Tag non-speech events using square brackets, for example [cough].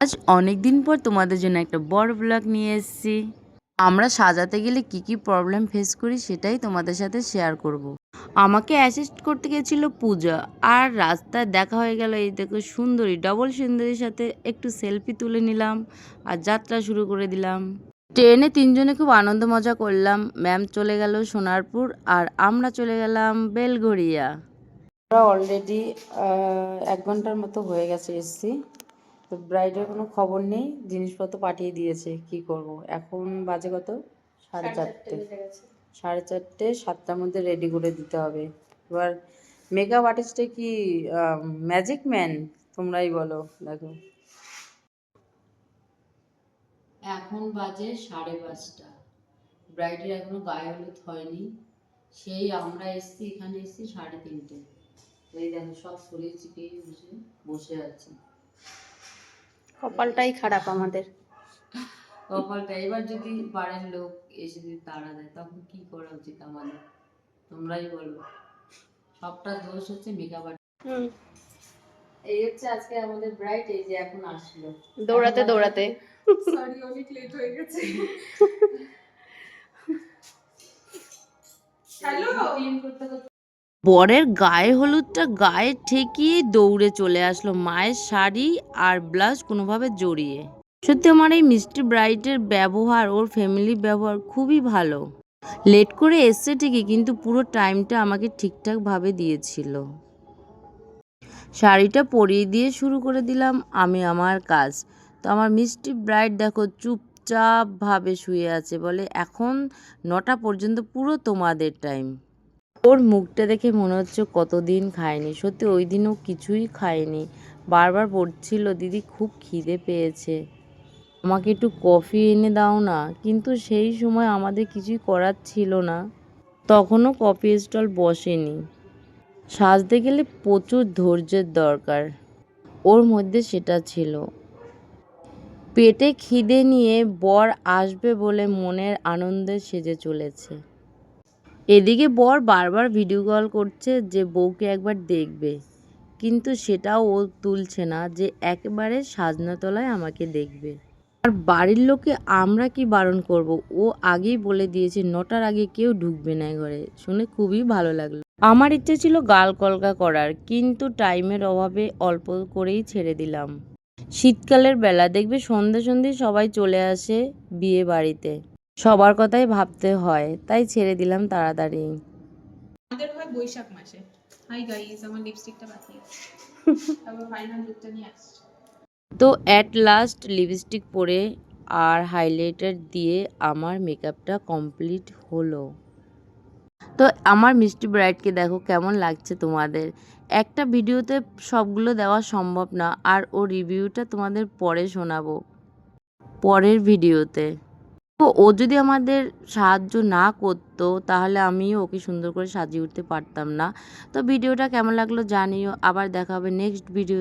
আজ অনেক দিন পর তোমাদের জন্য একটা বড় ব্লগ নিয়ে এসেছি। আমরা সাজাতে গেলে কি কি প্রবলেম ফেস করি সেটাই তোমাদের সাথে শেয়ার করব। আমাকে অ্যাসিস্ট করতে গেছিল পূজা আর রাস্তায় দেখা হয়ে গেল এই দেখো সুন্দরী ডবল সুন্দরীর সাথে একটু সেলফি তুলে নিলাম আর যাত্রা শুরু করে দিলাম। ট্রেনে তিনজনে খুব আনন্দ মজা করলাম। ম্যাম চলে গেল সোনারপুর আর আমরা চলে গেলাম বেলঘরিয়া আমরা অলরেডি এক ঘণ্টার মতো হয়ে গেছে এসছি। তো ব্রাইডের কোনো খবর নেই জিনিসপত্র পাঠিয়ে দিয়েছে কি করব? এখন বাজে কত? সাড়ে চারটে সাড়ে চারটে সাতটার মধ্যে রেডি করে দিতে হবে। এবার মেকআপ আর্টিস্টে কি ম্যাজিক ম্যান তোমরাই বলো দেখো। এখন বাজে সাড়ে পাঁচটা। ব্রাইডের এখনও গায়ে হলুদ হয়নি। সেই আমরা এসছি এখানে এসছি সাড়ে তিনটে। এই দেখো সব শরীর চিপে বসে বসে আছে। কপালটাই খারাপ আমাদের। কপালটা এবার যদি বাড়ির লোক এসে যদি তাড়া দেয় তখন কি করা উচিত আমাদের? তোমরাই বলো। সবটা দোষ হচ্ছে মেকআপ হুম। এই হচ্ছে আজকে আমাদের ব্রাইট এই যে এখন আসলো। দৌড়াতে দৌড়াতে। সরি অনেক লেট হয়ে গেছে। [laughs] হ্যালো বরের গায়ে হলুদটা গায়ে ঠেকিয়ে দৌড়ে চলে আসলো মায়ের শাড়ি আর ব্লাউজ কোনোভাবে জড়িয়ে। সত্যি আমার এই মিষ্টি ব্রাইটের ব্যবহার, ওর ফ্যামিলির ব্যবহার খুবই ভালো। লেট করে এসছে ঠিকই, কিন্তু পুরো টাইমটা আমাকে ঠিকঠাকভাবে দিয়েছিল। শাড়িটা পরিয়ে দিয়ে শুরু করে দিলাম আমি আমার কাজ। তো আমার মিষ্টি ব্রাইট দেখো চুপচাপভাবে শুয়ে আছে বলে এখন নটা পর্যন্ত পুরো তোমাদের টাইম। ওর মুখটা দেখে মনে হচ্ছে কতদিন খায়নি। সত্যি ওই দিনও কিছুই খায়নি। বারবার বলছিল, দিদি, খুব খিদে পেয়েছে। আমাকে একটু কফি এনে দাও না। কিন্তু সেই সময় আমাদের কিছুই করার ছিল না। তখনও কফি স্টল বসেনি। সাজতে গেলে প্রচুর ধৈর্যের দরকার। ওর মধ্যে সেটা ছিল। পেটে খিদে নিয়ে বর আসবে বলে মনের আনন্দে সেজে চলেছে। এদিকে বর বারবার ভিডিও কল করছে যে বউকে একবার দেখবে। কিন্তু সেটাও ও তুলছে না যে একেবারে সাজনাতলায় আমাকে দেখবে। আর বাড়ির লোকে আমরা কি বারণ করব? ও আগেই বলে দিয়েছে, নটার আগে কেউ ঢুকবে না ঘরে। শুনে খুবই ভালো লাগল। আমার ইচ্ছে ছিল গাল কলকা করার, কিন্তু টাইমের অভাবে অল্প করেই ছেড়ে দিলাম। শীতকালের বেলা দেখবে সন্ধে সন্ধে সবাই চলে আসে বিয়ে বাড়িতে। সবার কথাই ভাবতে হয় তাই ছেড়ে দিলাম তাড়াতাড়ি। আমাদের হয় বৈশাখ মাসে। হাই গাইস আমার লিপস্টিকটা বাকি [laughs] তারপর ফাইনাল লুকটা নিয়ে আসছি। তো অ্যাট লাস্ট লিপস্টিক পরে আর হাইলাইটার দিয়ে আমার মেকআপটা কমপ্লিট হলো। তো আমার মিষ্টি ব্রাইডকে দেখো কেমন লাগছে তোমাদের। একটা ভিডিওতে সবগুলো দেওয়া সম্ভব না আর ও রিভিউটা তোমাদের পরে শোনাবো। পরের ভিডিওতে। তো ও যদি আমাদের সাহায্য না করতো, তাহলে আমিও ওকে সুন্দর করে সাজিয়ে উঠতে পারতাম না। তো ভিডিওটা কেমন লাগল জানিও। আবার দেখা হবে নেক্সট ভিডিও